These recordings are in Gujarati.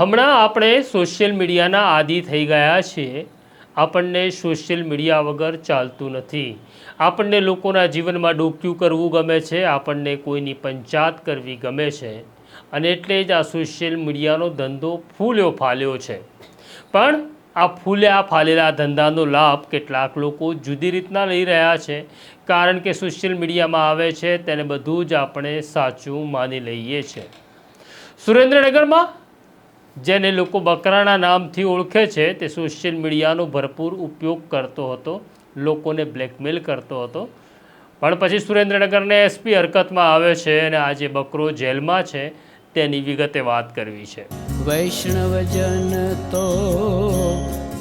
હમણાં આપણે સોશિયલ મીડિયાના આદિ થઈ ગયા છીએ. આપણને સોશિયલ મીડિયા વગર ચાલતું નથી. આપણને લોકોના જીવનમાં ડોક્યું કરવું ગમે છે, આપણને કોઈની પંચાત કરવી ગમે છે. અને એટલે જ આ સોશિયલ મીડિયાનો ધંધો ફૂલ્યો ફાલ્યો છે. પણ આ ફૂલ્યા ફાલેલા ધંધાનો લાભ કેટલાક લોકો જુદી રીતના લઈ રહ્યા છે. કારણ કે સોશિયલ મીડિયામાં આવે છે, તેને બધું જ આપણે સાચું માની લઈએ છીએ. સુરેન્દ્રનગરમાં જેને લોકો બકરાના નામથી ઓળખે છે, તે સોશિયલ મીડિયાનો ભરપૂર ઉપયોગ કરતો હતો, લોકોને બ્લેકમેલ કરતો હતો. પણ પછી સુરેન્દ્રનગરને એસપી હરકતમાં આવે છે અને આજે બકરો જેલમાં છે, તેની વિગતે વાત કરવી છે. વૈષ્ણવજન તો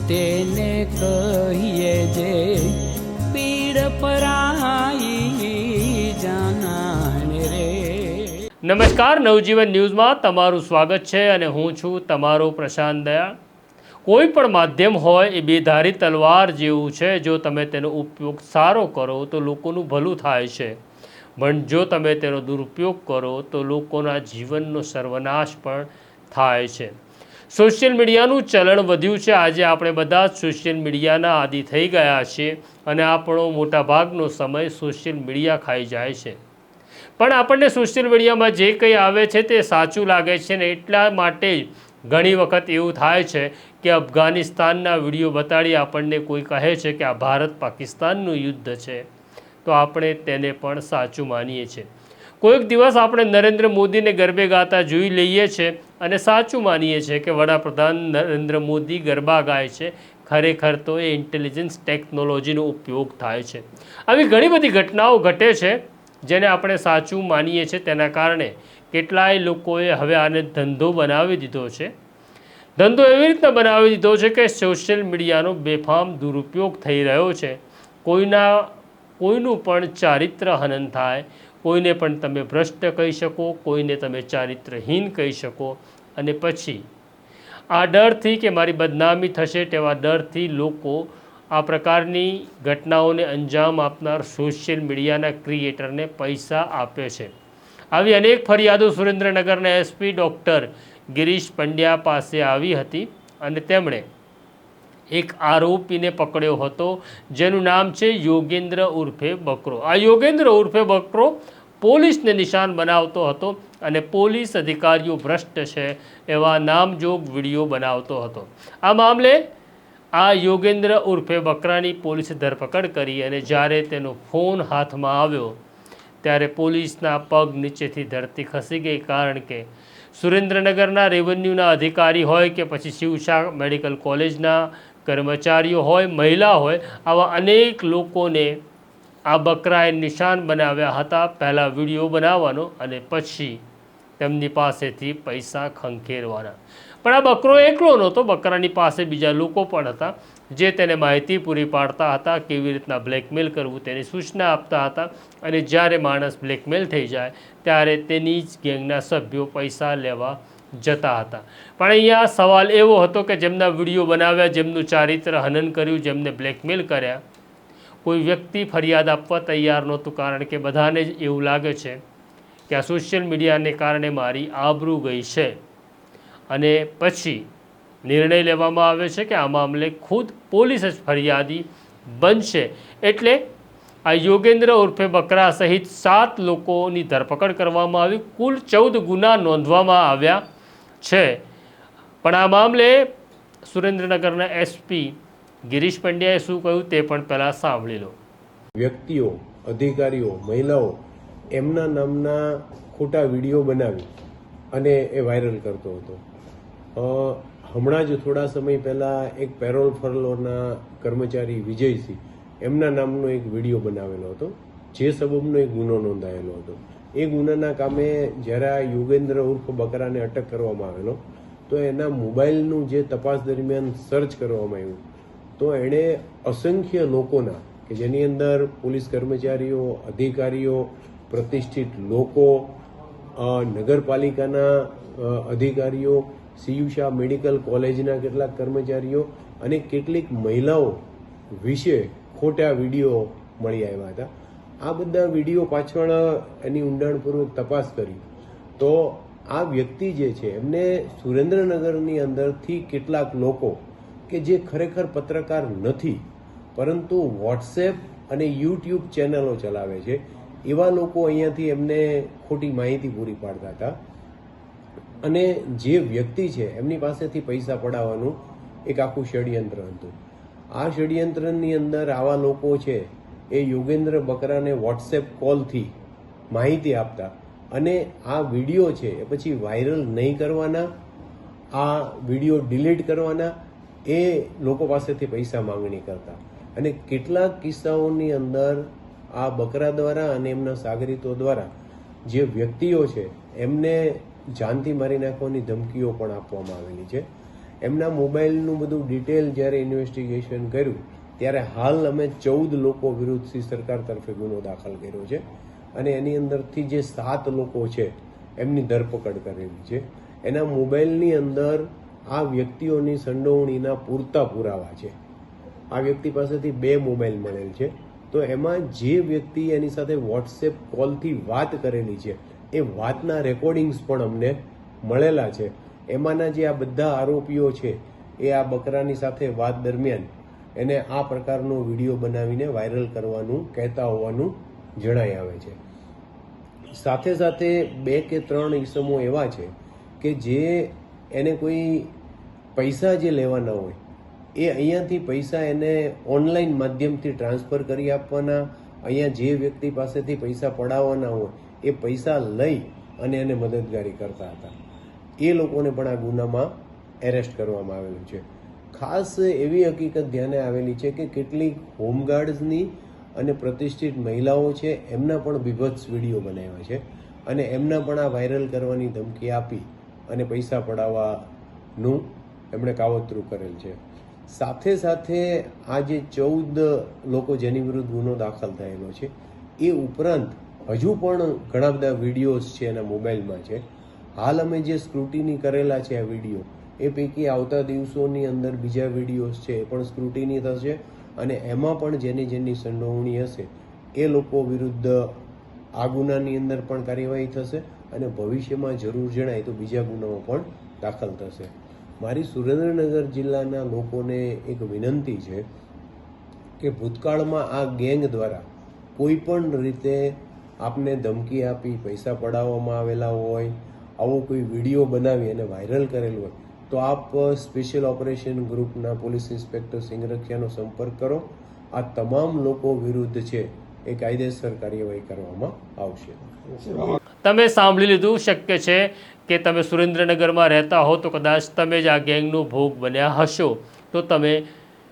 તેને કહીએ જે પીડ પરાઈ નમસ્કાર, નવજીવન ન્યૂઝમાં તમારું સ્વાગત છે અને હું છું તમારો પ્રશાંત દયાળ. કોઈ પણ માધ્યમ હોય એ બેધારી તલવાર જેવું છે, જો તમે તેનો ઉપયોગ સારો કરો તો લોકોનું ભલું થાય છે. પણ જો તમે તેનો દુરુપયોગ કરો તો લોકોના જીવનનો સર્વનાશ પણ થાય છે. સોશિયલ મીડિયાનું ચલણ વધ્યું છે. આજે આપણે બધા જ સોશિયલ મીડિયાના આદિ થઈ ગયા છીએ અને આપણો મોટાભાગનો સમય સોશિયલ મીડિયા ખાઈ જાય છે. પણ આપણને સોશિયલ મીડિયામાં જે કંઈ આવે છે તે સાચું લાગે છે ને એટલા માટે ઘણી વખત એવું થાય છે કે અફઘાનિસ્તાનના વીડિયો બતાડી આપણને કોઈ કહે છે કે આ ભારત પાકિસ્તાનનું યુદ્ધ છે. તો આપણે તેને પણ સાચું માનીએ છીએ. કોઈક દિવસ આપણે નરેન્દ્ર મોદીને ગરબે ગાતા જોઈ લઈએ છીએ અને સાચું માનીએ છીએ કે વડાપ્રધાન નરેન્દ્ર મોદી ગરબા ગાય છે. ખરેખર તો એ ઇન્ટેલિજન્સ ટેકનોલોજીનો ઉપયોગ થાય છે. આવી ઘણી બધી ઘટનાઓ ઘટે છે. જેને આપણે સાચું માનીએ છીએ તેના કારણે કેટલાય લોકોએ હવે આને ધંધો બનાવી દીધો છે. ધંધો એવી રીતના બનાવી દીધો છે કે સોશિયલ મીડિયાનો બેફામ દુરુપયોગ થઈ રહ્યો છે. કોઈના, કોઈનું પણ ચારિત્ર હનન થાય, કોઈને પણ તમે ભ્રષ્ટ કહી શકો, કોઈને તમે ચારિત્રહીન કહી શકો. અને પછી, આ ડરથી કે મારી બદનામી થશે તેવા ડરથી લોકો આ પ્રકારની ઘટનાઓને અંજામ આપનાર સોશિયલ મીડિયાના ક્રિએટરને પૈસા આપે છે. આવી અનેક ફરિયાદો સુરેન્દ્રનગરના એસપી ડૉક્ટર ગિરીશ પંડ્યા પાસે આવી હતી અને તેમણે એક આરોપીને પકડ્યો હતો, જેનું નામ છે યોગેન્દ્ર ઉર્ફે બકરો. આ યોગેન્દ્ર ઉર્ફે બકરો પોલીસને નિશાન બનાવતો હતો અને પોલીસ અધિકારીઓ ભ્રષ્ટ છે એવા નામજોગ વીડિયો બનાવતો હતો. આ મામલે આ યોગેન્દ્ર ઉર્ફે બકરાની પોલીસે ધરપકડ કરી અને જ્યારે તેનો ફોન હાથમાં આવ્યો, ત્યારે પોલીસના પગ નીચેથી ધરતી ખસી ગઈ કારણ કે સુરેન્દ્રનગરના રેવન્યુના અધિકારી હોય કે પછી શિવશા મેડિકલ કોલેજના કર્મચારીઓ હોય, મહિલા હોય, આવા અનેક લોકોને આ બકરાએ નિશાન બનાવ્યા હતા. પહેલાં વીડિયો બનાવવાનો અને પછી તેમની પાસેથી પૈસા ખંખેરવાના. પણ આ બકરો એકલો નહોતો, બકરાની પાસે બીજા લોકો પણ હતા, જે તેને માહિતી પૂરી પાડતા હતા, કેવી રીતના બ્લેકમેલ કરવું તેની સૂચના આપતા હતા અને જ્યારે માણસ બ્લેકમેલ થઈ જાય, ત્યારે તેની જ ગેંગના સભ્યો પૈસા લેવા જતા હતા. પણ અહીંયા સવાલ એવો હતો કે જેમના વીડિયો બનાવ્યા, જેમનું ચારિત્ર હનન કર્યું, જેમને બ્લેકમેલ કર્યા, કોઈ વ્યક્તિ ફરિયાદ આપવા તૈયાર નહોતું કારણ કે બધાને જ એવું લાગે છે કે આ સોશિયલ મીડિયાને કારણે મારી આબરૂ ગઈ છે. અને પછી નિર્ણય લેવામાં આવે છે કે આ મામલે ખુદ પોલીસ જ ફરિયાદી બનશે એટલે આ યોગેન્દ્ર ઉર્ફે બકરા સહિત સાત લોકોની ધરપકડ કરવામાં આવી. કુલ ચૌદ ગુના નોંધવામાં આવ્યા છે. પણ આ મામલે સુરેન્દ્રનગરના એસપી ગિરીશ પંડ્યાએ શું કહ્યું તે પણ પહેલાં સાંભળી લો. વ્યક્તિઓ, અધિકારીઓ, મહિલાઓ એમના નામના ખોટા વીડિયો બનાવી અને એ વાયરલ કરતો હતો. હમણાં જ થોડા સમય પહેલા એક પેરોલ ફરલોના કર્મચારી વિજયસિંહ એમના નામનો એક વીડિયો બનાવેલો હતો, જે સબબનો એક ગુનો નોંધાયેલો હતો. એ ગુનાના કામે જ્યારે આ યોગેન્દ્ર ઉર્ફ બકરાને અટક કરવામાં આવેલો, તો એના મોબાઈલનું જે તપાસ દરમિયાન સર્ચ કરવામાં આવ્યું, તો એણે અસંખ્ય લોકોના, કે જેની અંદર પોલીસ કર્મચારીઓ, અધિકારીઓ પ્રતિષ્ઠિત લોકો નગરપાલિકાના અધિકારીઓ સીયુષા મેડિકલ કોલેજના કેટલાક કર્મચારીઓ અને કેટલીક મહિલાઓ વિશે ખોટા વીડિયો મળી આવ્યા હતા. આ બધા વીડિયો પાછળ એની ઊંડાણપૂર્વક તપાસ કરી. તો આ વ્યક્તિ જે છે, એમને સુરેન્દ્રનગરની અંદરથી કેટલાક લોકો કે જે ખરેખર પત્રકાર નથી, પરંતુ વોટ્સએપ અને યુટ્યુબ ચેનલો ચલાવે છે. એવા લોકો અહીંયાથી એમને ખોટી માહિતી પૂરી પાડતા હતા. અને જે વ્યક્તિ છે, એમની પાસેથી પૈસા પડાવવાનું એક આખું ષડયંત્ર હતું. આ ષડયંત્રની અંદર આવા લોકો છે, એ યોગેન્દ્ર બકરાને વોટ્સએપ કોલથી માહિતી આપતા. અને આ વીડિયો છે, એ પછી વાયરલ નહીં કરવાના, આ વીડિયો ડિલીટ કરવાના, એ લોકો પાસેથી પૈસા માંગણી કરતા. અને કેટલાક કિસ્સાઓની અંદર આ બકરા દ્વારા અને એમના સાગરીતો દ્વારા જે વ્યક્તિઓ છે, એમને જાનથી મારી નાખવાની ધમકીઓ પણ આપવામાં આવેલી છે. એમના મોબાઈલનું બધું ડિટેલ જ્યારે ઇન્વેસ્ટિગેશન કર્યું, ત્યારે હાલ અમે ચૌદ લોકો વિરુદ્ધ શ્રી સરકાર તરફે ગુનો દાખલ કર્યો છે અને એની અંદરથી જે સાત લોકો છે, એમની ધરપકડ કરેલી છે. એના મોબાઈલની અંદર આ વ્યક્તિઓની સંડોવણીના પૂરતા પુરાવા છે. આ વ્યક્તિ પાસેથી બે મોબાઈલ મળેલ છે. તો એમાં જે વ્યક્તિ એની સાથે વોટ્સએપ કોલથી વાત કરેલી છે, એ વાતના રેકોર્ડિંગ્સ પણ અમને મળેલા છે. એમાંના જે આ બધા આરોપીઓ છે, એ આ બકરાની સાથે વાત દરમિયાન એને આ પ્રકારનો વીડિયો બનાવીને વાયરલ કરવાનું, કહેતા હોવાનું જણાઈ આવે છે. સાથે સાથે બે કે ત્રણ ઈસમો એવા છે કે જે એને કોઈ પૈસા જે લેવાના હોય એ અહીંયાથી પૈસા એને ઓનલાઈન માધ્યમથી ટ્રાન્સફર કરી આપવાના, અહીંયા જે વ્યક્તિ પાસેથી પૈસા પડાવવાના હોય, એ પૈસા લઈ અને એને મદદગારી કરતા હતા. એ લોકોને પણ આ ગુનામાં એરેસ્ટ કરવામાં આવેલું છે. ખાસ એવી હકીકત ધ્યાને આવેલી છે કે કેટલીક હોમગાર્ડ્સની અને પ્રતિષ્ઠિત મહિલાઓ છે, એમના પણ બીભત્સ વીડિયો બનાવ્યા છે અને એમના પણ આ વાયરલ કરવાની ધમકી આપી અને પૈસા પડાવવાનું એમણે કાવતરું કરેલ છે. સાથે સાથે આ જે ચૌદ લોકો જેની વિરુદ્ધ ગુનો દાખલ થયેલો છે, એ ઉપરાંત હજુ પણ ઘણા બધા વિડીયોઝ છે એના મોબાઈલમાં છે. હાલ અમે જે સ્ક્રુટિની કરેલા છે આ વીડિયો, એ પૈકી આવતા દિવસોની અંદર બીજા વિડીયોઝ છે એ પણ સ્ક્રુટિની થશે અને એમાં પણ જેની જેની સંડોવણી હશે, એ લોકો વિરુદ્ધ આ ગુનાની અંદર પણ કાર્યવાહી થશે અને ભવિષ્યમાં જરૂર જણાય તો બીજા ગુનાઓ પણ દાખલ થશે. મારી સુરેન્દ્રનગર જિલ્લાના લોકોને એક વિનંતી છે કે ભૂતકાળમાં આ ગેંગ દ્વારા કોઈ પણ રીતે આપને ધમકી આપી, પૈસા પડાવવામાં આવેલા હોય, આવો કોઈ વીડિયો બનાવી અને વાયરલ કરેલું હોય, તો આપ સ્પેશિયલ ઓપરેશન ગ્રુપના પોલીસ ઇન્સ્પેક્ટર સિંગરખિયાનો સંપર્ક કરો. આ તમામ લોકો વિરુદ્ધ છે. એ કાયદેસર કાર્યવાહી કરવામાં આવશે. તમે સાંભળી લીધું શક્ય છે કે તમે સુરેન્દ્રનગરમાં રહેતા હો તો કદાચ તમે જ આ ગેંગનો ભોગ બન્યા હશો. તો તમે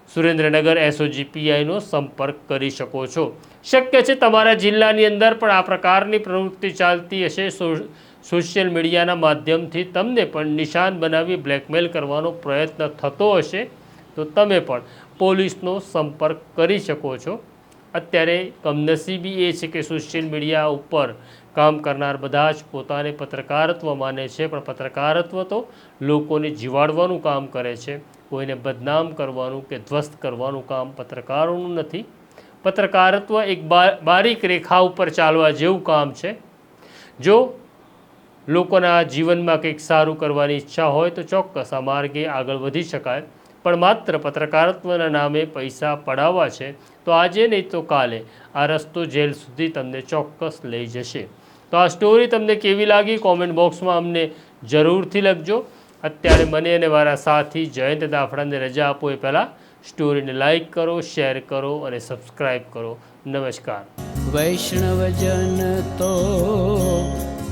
સુરેન્દ્રનગર એસઓજી પીઆઈનો સંપર્ક કરી શકો છો. શક્ય છે તમારા જિલ્લાની અંદર પણ આ પ્રકારની પ્રવૃત્તિ ચાલતી હશે. સોશિયલ મીડિયાના માધ્યમથી તમને પણ નિશાન બનાવી બ્લેકમેલ કરવાનો પ્રયત્ન થતો હશે. તો તમે પણ પોલીસનો સંપર્ક કરી શકો છો. અત્યારે કમનસીબી એ છે કે સોશિયલ મીડિયા ઉપર કામ કરનાર બધા જ પોતાને પત્રકારત્વ માને છે, પણ પત્રકારત્વ તો લોકોને જીવાડવાનું કામ કરે છે. કોઈને બદનામ કરવાનું કે ધ્વસ્ત કરવાનું કામ પત્રકારોનું નથી. પત્રકારત્વ એક બારીક રેખા ઉપર ચાલવા જેવું કામ છે. જો લોકોના જીવનમાં કંઈક સારું કરવાની ઈચ્છા હોય તો ચોક્કસ આ માર્ગે આગળ વધી શકાય. પણ માત્ર પત્રકારત્વના નામે પૈસા પડાવવા છે, તો આજે નહીં તો કાલે. આ રસ્તો જેલ સુધી તમને ચોક્કસ લઈ જશે. તો આ સ્ટોરી તમને કેવી લાગી? કોમેન્ટ બોક્સમાં અમને જરૂરથી લખજો. અત્યારે મને અને મારા સાથી જયંત દાફડાને રજા આપો એ પહેલાં. સ્ટોરીને લાઈક કરો શેર કરો અને સબસ્ક્રાઈબ કરો. નમસ્કાર. વૈષ્ણવજન તો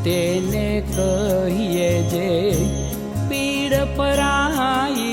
તેને કહીએ જે, પીડ પરાઈ